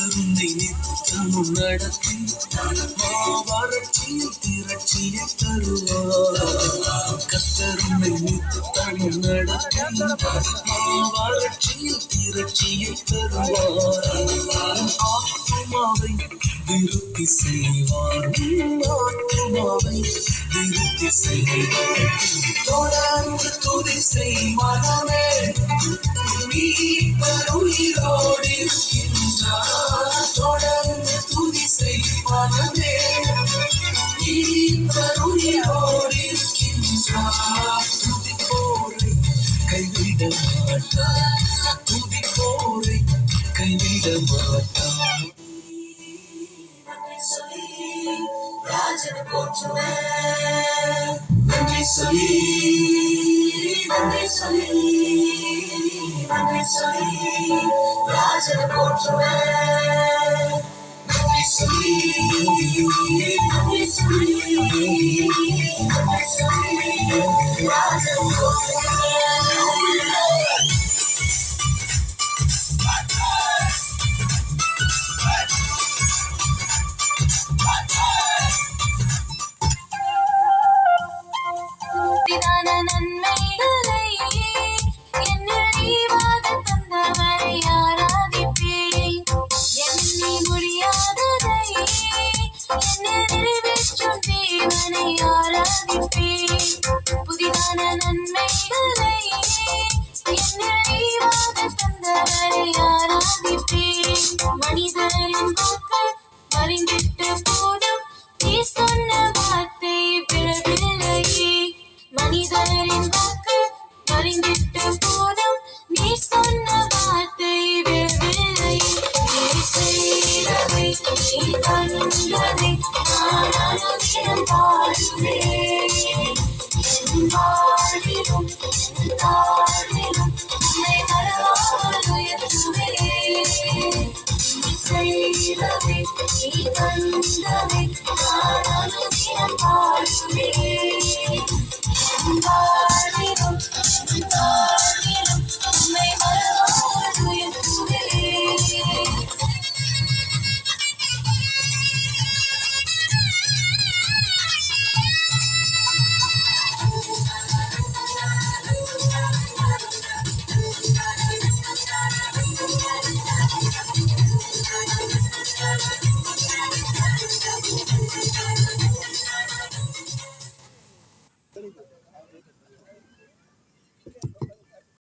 கத்தருந்தை நித்தமும் நடத்தி மாவறட்சியில் திரட்சியை தருவார். கத்தருந்தை நித்தமும் நடத்தி மாவறட்சியில் திரட்சியை தருவார். உன் விருத்தி செய்வார். உன் விருத்தி செய்வார். தொடர்ந்து துதி செய்வானே நீ உயிரோடு இருக்கின்றார் துதி போரை கைவிட மாட்டார் துதி போரை கைவிட மாட்டார் ராஜனை போற்றுவேன் நன்றி சொல்லி நன்றி சொல்லி நன்றி சொல்லி ராஜனை போற்றுவேன் Thank you. புதிதான நன்மைகளை என்னில் நீவாக தந்தவரை ஆராதிப்பேன். மனிதரின் வாக்கள் மறைந்திட்ட போதும். நீ சொன்ன வார்த்தை விழவில்லையே மனிதரின் வாக்கு மறைந்திட்ட போதும். நீ சொன்ன வார்த்தை விழவில்லையே நீ செய்ததை நீ தந்ததை நான் அனுதினம் பாடுவேன் ఈ పంచమే ఆరాధన పాడుమే